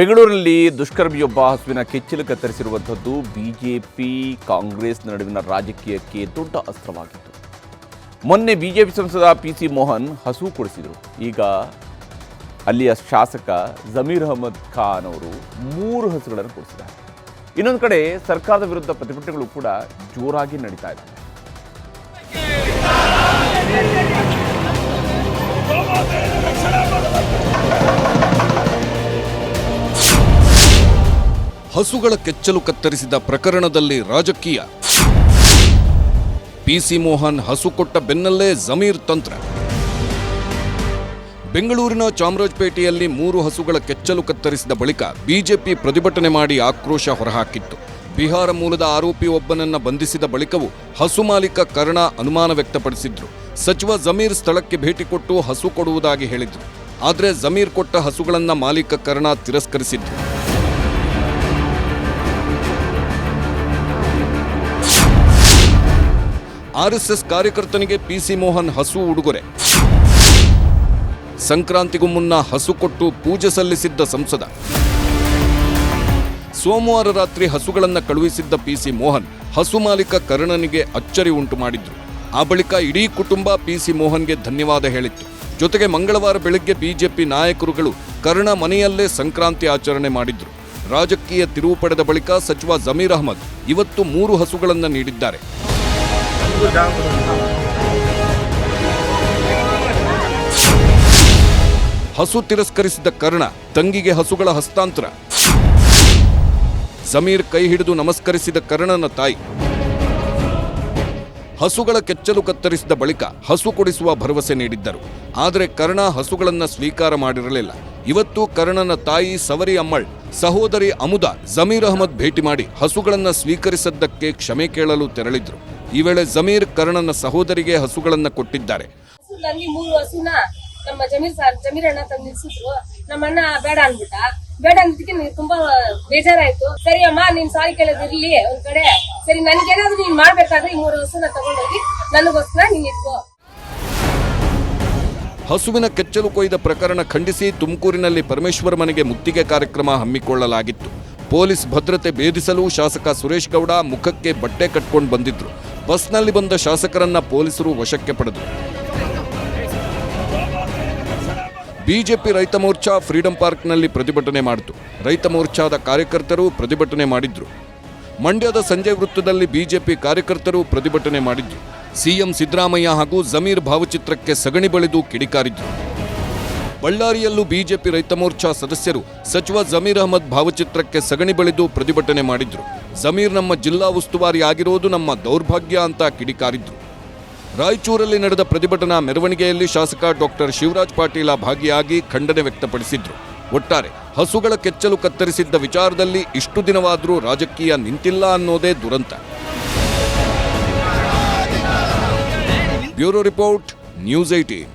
ಬೆಂಗಳೂರಿನಲ್ಲಿ ದುಷ್ಕರ್ಮಿಯೊಬ್ಬ ಹಸುವಿನ ಕೆಚ್ಚಲು ಕತ್ತರಿಸಿರುವಂಥದ್ದು ಬಿಜೆಪಿ ಕಾಂಗ್ರೆಸ್ ನಡುವಿನ ರಾಜಕೀಯಕ್ಕೆ ದೊಡ್ಡ ಅಸ್ತ್ರವಾಗಿತ್ತು. ಮೊನ್ನೆ ಬಿಜೆಪಿ ಸಂಸದ ಪಿ ಸಿ ಮೋಹನ್ ಹಸು ಕೊಡಿಸಿದರು. ಈಗ ಅಲ್ಲಿಯ ಶಾಸಕ ಜಮೀರ್ ಅಹಮದ್ ಖಾನ್ ಅವರು ಮೂರು ಹಸುಗಳನ್ನು ಕೊಡಿಸಿದ್ದಾರೆ. ಇನ್ನೊಂದು ಕಡೆ ಸರ್ಕಾರದ ವಿರುದ್ಧ ಪ್ರತಿಭಟನೆಗಳು ಕೂಡ ಜೋರಾಗಿ ನಡೀತಾ ಇದೆ ಹಸುಗಳ ಕೆಚ್ಚಲು ಕತ್ತರಿಸಿದ ಪ್ರಕರಣದಲ್ಲಿ ರಾಜಕೀಯ. ಪಿಸಿ ಮೋಹನ್ ಹಸು ಕೊಟ್ಟ ಬೆನ್ನಲ್ಲೇ ಜಮೀರ್ ತಂತ್ರ. ಬೆಂಗಳೂರಿನ ಚಾಮರಾಜಪೇಟೆಯಲ್ಲಿ ಮೂರು ಹಸುಗಳ ಕೆಚ್ಚಲು ಕತ್ತರಿಸಿದ ಬಳಿಕ ಬಿಜೆಪಿ ಪ್ರತಿಭಟನೆ ಮಾಡಿ ಆಕ್ರೋಶ ಹೊರಹಾಕಿತ್ತು. ಬಿಹಾರ ಮೂಲದ ಆರೋಪಿ ಒಬ್ಬನನ್ನ ಬಂಧಿಸಿದ ಬಳಿಕವೂ ಹಸು ಮಾಲೀಕ ಕರ್ಣ ಅನುಮಾನ ವ್ಯಕ್ತಪಡಿಸಿದ್ರು. ಸಚಿವ ಜಮೀರ್ ಸ್ಥಳಕ್ಕೆ ಭೇಟಿ ಕೊಟ್ಟು ಹಸು ಕೊಡುವುದಾಗಿ ಹೇಳಿದ್ರು. ಆದರೆ ಜಮೀರ್ ಕೊಟ್ಟ ಹಸುಗಳನ್ನ ಮಾಲೀಕ ಕರ್ಣ ತಿರಸ್ಕರಿಸಿದ್ರು. ಆರ್ಎಸ್ಎಸ್ ಕಾರ್ಯಕರ್ತನಿಗೆ ಪಿಸಿ ಮೋಹನ್ ಹಸು ಉಡುಗೊರೆ. ಸಂಕ್ರಾಂತಿಗೂ ಮುನ್ನ ಹಸು ಕೊಟ್ಟು ಪೂಜೆ ಸಲ್ಲಿಸಿದ್ದ ಸಂಸದ. ಸೋಮವಾರ ರಾತ್ರಿ ಹಸುಗಳನ್ನು ಕಳುಹಿಸಿದ್ದ ಪಿಸಿ ಮೋಹನ್ ಹಸು ಮಾಲೀಕ ಕರ್ಣನಿಗೆ ಅಚ್ಚರಿ ಉಂಟು ಮಾಡಿದ್ರು. ಆ ಬಳಿಕ ಇಡೀ ಕುಟುಂಬ ಪಿಸಿ ಮೋಹನ್ಗೆ ಧನ್ಯವಾದ ಹೇಳಿತ್ತು. ಜೊತೆಗೆ ಮಂಗಳವಾರ ಬೆಳಗ್ಗೆ ಬಿಜೆಪಿ ನಾಯಕರುಗಳು ಕರ್ಣ ಮನೆಯಲ್ಲೇ ಸಂಕ್ರಾಂತಿ ಆಚರಣೆ ಮಾಡಿದ್ರು. ರಾಜಕೀಯ ತಿರುವು ಪಡೆದ ಬಳಿಕ ಸಚಿವ ಜಮೀರ್ ಅಹಮದ್ ಇವತ್ತು ಮೂರು ಹಸುಗಳನ್ನು ನೀಡಿದ್ದಾರೆ. ಹಸು ತಿರಸ್ಕರಿಸಿದ ಕರ್ಣ ತಂಗಿಗೆ ಹಸುಗಳ ಹಸ್ತಾಂತರ. ಸಮೀರ್ ಕೈ ಹಿಡಿದು ನಮಸ್ಕರಿಸಿದ ಕರ್ಣನ ತಾಯಿ. ಹಸುಗಳ ಕೆಚ್ಚಲು ಕತ್ತರಿಸಿದ ಬಳಿಕ ಹಸು ಕೊಡಿಸುವ ಭರವಸೆ ನೀಡಿದ್ದರು. ಆದರೆ ಕರ್ಣ ಹಸುಗಳನ್ನು ಸ್ವೀಕಾರ ಮಾಡಿರಲಿಲ್ಲ. ಇವತ್ತು ಕರ್ಣನ ತಾಯಿ ಸವರಿ ಅಮ್ಮಳ್, ಸಹೋದರಿ ಅಮುದ, ಜಮೀರ್ ಅಹಮದ್ ಭೇಟಿ ಮಾಡಿ ಹಸುಗಳನ್ನು ಸ್ವೀಕರಿಸದ್ದಕ್ಕೆ ಕ್ಷಮೆ ಕೇಳಲು ತೆರಳಿದ್ರು. ಈ ವೇಳೆ ಜಮೀರ್ ಕರ್ಣನ ಸಹೋದರಿಗೆ ಹಸುಗಳನ್ನ ಕೊಟ್ಟಿದ್ದಾರೆ. ಮೂರು ಹಸುನ ನಮ್ಮ ಜಮೀರ್ ಸಾರ್ ಜಮೀರ್ ಅಣ್ಣ ತಂದು ನಿಲ್ಸಿದ್ರು. ನಮ್ಮ ಅಣ್ಣ ಬೇಡ ಅಂದ್ಬಿಟ್ಟ. ಬೇಡ ಅಂದಿದ್ದಕ್ಕೆ ನನಗೆ ತುಂಬಾ ಬೇಜಾರಾಯ್ತು. ಸರಿ ಅಮ್ಮ ನೀನ್ ಸಾರಿ ಕೇಳೋದು ಇರ್ಲಿ ಒಂದ್ ಕಡೆ. ಸರಿ ನನ್ಗೇನಾದ್ರೂ ನೀನ್ ಮಾಡ್ಬೇಕಾದ್ರೆ ಈ ಮೂರು ಹಸುನ ತಗೊಂಡೋಗಿ ನನಗೋಸ್ಕರ ನೀನ್ ಇಟ್ಕೋ. ಹಸುವಿನ ಕೆಚ್ಚಲು ಕೊಯ್ದ ಪ್ರಕರಣ ಖಂಡಿಸಿ ತುಮಕೂರಿನಲ್ಲಿ ಪರಮೇಶ್ವರ್ ಮನೆಗೆ ಮುತ್ತಿಗೆ ಕಾರ್ಯಕ್ರಮ ಹಮ್ಮಿಕೊಳ್ಳಲಾಗಿತ್ತು. ಪೊಲೀಸ್ ಭದ್ರತೆ ಭೇದಿಸಲು ಶಾಸಕ ಸುರೇಶ್ ಗೌಡ ಮುಖಕ್ಕೆ ಬಟ್ಟೆ ಕಟ್ಕೊಂಡು ಬಂದಿದ್ರು. ಬಸ್ನಲ್ಲಿ ಬಂದ ಶಾಸಕರನ್ನ ಪೊಲೀಸರು ವಶಕ್ಕೆ ಪಡೆದರು ಬಿಜೆಪಿ ರೈತ ಮೋರ್ಚಾ ಫ್ರೀಡಂ ಪಾರ್ಕ್ನಲ್ಲಿ ಪ್ರತಿಭಟನೆ ಮಾಡಿತು. ರೈತ ಮೋರ್ಚಾದ ಕಾರ್ಯಕರ್ತರು ಪ್ರತಿಭಟನೆ ಮಾಡಿದ್ರು. ಮಂಡ್ಯದ ಸಂಜೆ ವೃತ್ತದಲ್ಲಿ ಬಿಜೆಪಿ ಕಾರ್ಯಕರ್ತರು ಪ್ರತಿಭಟನೆ ಮಾಡಿದ್ರು. ಸಿಎಂ ಸಿದ್ದರಾಮಯ್ಯ ಹಾಗೂ ಜಮೀರ್ ಭಾವಚಿತ್ರಕ್ಕೆ ಸಗಣಿ ಬಳಿದು ಕಿಡಿಕಾರಿದ್ರು. ಬಳ್ಳಾರಿಯಲ್ಲೂ ಬಿಜೆಪಿ ರೈತ ಮೋರ್ಚಾ ಸದಸ್ಯರು ಸಚಿವ ಜಮೀರ್ ಅಹಮದ್ ಭಾವಚಿತ್ರಕ್ಕೆ ಸಗಣಿ ಬಳಿದು ಪ್ರತಿಭಟನೆ ಮಾಡಿದ್ರು. ಜಮೀರ್ ನಮ್ಮ ಜಿಲ್ಲಾ ಉಸ್ತುವಾರಿ ಆಗಿರೋದು ನಮ್ಮ ದೌರ್ಭಾಗ್ಯ ಅಂತ ಕಿಡಿಕಾರಿದ್ರು. ರಾಯಚೂರಲ್ಲಿ ನಡೆದ ಪ್ರತಿಭಟನಾ ಮೆರವಣಿಗೆಯಲ್ಲಿ ಶಾಸಕ ಡಾಕ್ಟರ್ ಶಿವರಾಜ್ ಪಾಟೀಲ ಭಾಗಿಯಾಗಿ ಖಂಡನೆ ವ್ಯಕ್ತಪಡಿಸಿದ್ರು. ಒಟ್ಟಾರೆ ಹಸುಗಳ ಕೆಚ್ಚಲು ಕತ್ತರಿಸಿದ್ದ ವಿಚಾರದಲ್ಲಿ ಇಷ್ಟು ದಿನವಾದರೂ ರಾಜಕೀಯ ನಿಂತಿಲ್ಲ ಅನ್ನೋದೇ ದುರಂತ. Bureau report, news eighteen